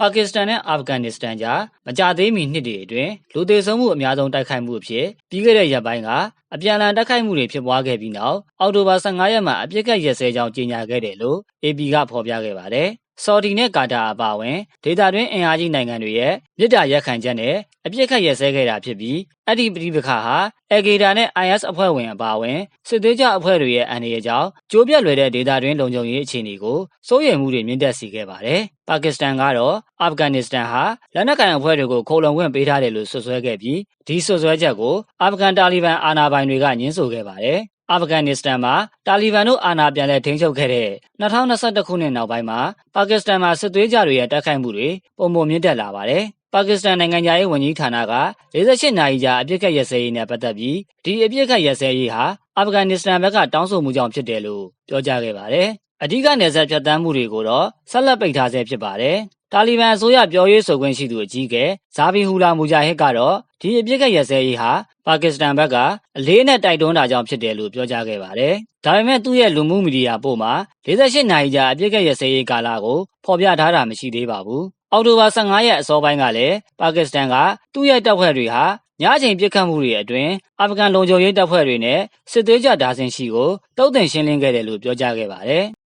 ပါကစ္စတန်နဲ့အာဖဂန်နစ္စတန်ကြားမကြသေးမီနှစ်တွေအတွင်းလူသေဆုံးမှုအများဆုံးတိုက်ခိုက်မှုအဖြစ်ပြီးခဲ့တဲ့ရက်ပိုင်းကအပြန်အလှန်တိုက်ခိုက်မှုတွေဖြစ်ပွားခဲ့ပြီးနောက်အောက်တိုဘာ15ရက်မှာအပြစ်ကတ်ရက်စဲကြောင်းကြေညာခဲ့တယ်လို့ AP ကဖော်ပြခဲ့ပါတယ်။ဆော်ဒီနဲ့ကာတာအပါအဝင်ဒေသတွင်းအင်အားကြီးနိုင်ငံတွေရဲ့မြစ်တာရက်ခံချက်နဲ့ အပြစ်ခတ်ရက်စဲခဲ့တာဖြစ်ပြီးအဲ့ဒီပြည်ပခါဟာအယ်ဂေတာနဲ့ IS အဖွဲ့ဝင်အပါအဝင်စစ်သွေးကြအဖွဲ့တွေရဲ့အန္တရာယ်ကြောင့်ကျိုးပြတ်လွယ်တဲ့ဒေသတွင်းလုံခြုံရေးအခြေအနေကိုစိုးရိမ်မှုတွေမြင့်တက်စေခဲ့ပါတယ်။ပါကစ္စတန်ကတော့အာဖဂန်နစ္စတန်ဟာလက်နက်ကိုင်အဖွဲ့တွေကိုခိုးလုံခွင့်ပေးထားတယ်လို့ဆွဆွဲခဲ့ပြီးဒီဆွဆွဲချက်ကိုအာဖဂန်တာလီဘန်အာဏာပိုင်တွေကညှင်းဆိုခဲ့ပါတယ်။အာဖဂန်နစ္စတန်မှာတာလီဘန်တို့အာဏာပြန်လည်ထိန်းချုပ်ခဲ့တဲ့2021ခုနှစ်နောက်ပိုင်းမှာပါကစ္စတန်မှာစစ်သွေးကြတွေရဲ့တိုက်ခိုက်မှုတွေပုံမှန်မြင့်တက်လာပါတယ်။ ပါကစ္စတန်နိုင်ငံသားရေးဝန်ကြီးဌာနက48နာရီကြာအပြစ်ခတ်ရစဲရေးနဲ့ပတ်သက်ပြီးဒီအပြစ်ခတ်ရစဲရေးဟာအာဖဂန်နစ္စတန်ဘက်ကတောင်းဆိုမှုကြောင့်ဖြစ်တယ်လို့ပြောကြားခဲ့ပါတယ်။အဓိကနေဆက်ဖြတ်တမ်းမှုတွေကိုတော့ဆက်လက်ပိတ်ထားဆဲဖြစ်ပါတယ်။ တာလီဘန်အစိုးရပြောရေးဆိုခွင့်ရှိသူအကြီးအကဲဇာဘီဟူလာမူဂျာဟစ်ကတော့ဒီအပြစ်ခတ်ရစဲရေးဟာပါကစ္စတန်ဘက်ကအလေးနဲ့တိုက်တွန်းတာကြောင့်ဖြစ်တယ်လို့ပြောကြားခဲ့ပါတယ်။ဒါပေမဲ့သူ့ရဲ့လူမှုမီဒီယာပို့မှာ48နာရီကြာအပြစ်ခတ်ရစဲရေးကာလကိုဖော်ပြထားတာမရှိသေးပါဘူး။အောက်တိုဘာ15ရက်အစောပိုင်းကလည်းပါကစ္စတန်ကသူ့ရဲ့တပ်ဖွဲ့တွေဟာညအချိန်ပြစ်ခတ်မှုတွေအတွင်းအာဖဂန်လုံခြုံရေးတပ်ဖွဲ့တွေနဲ့စစ်သွေးကြဒါဇင်ရှိကိုတုတ်တင်ရှင်းလင်းခဲ့တယ်လို့ပြောကြားခဲ့ပါတယ်။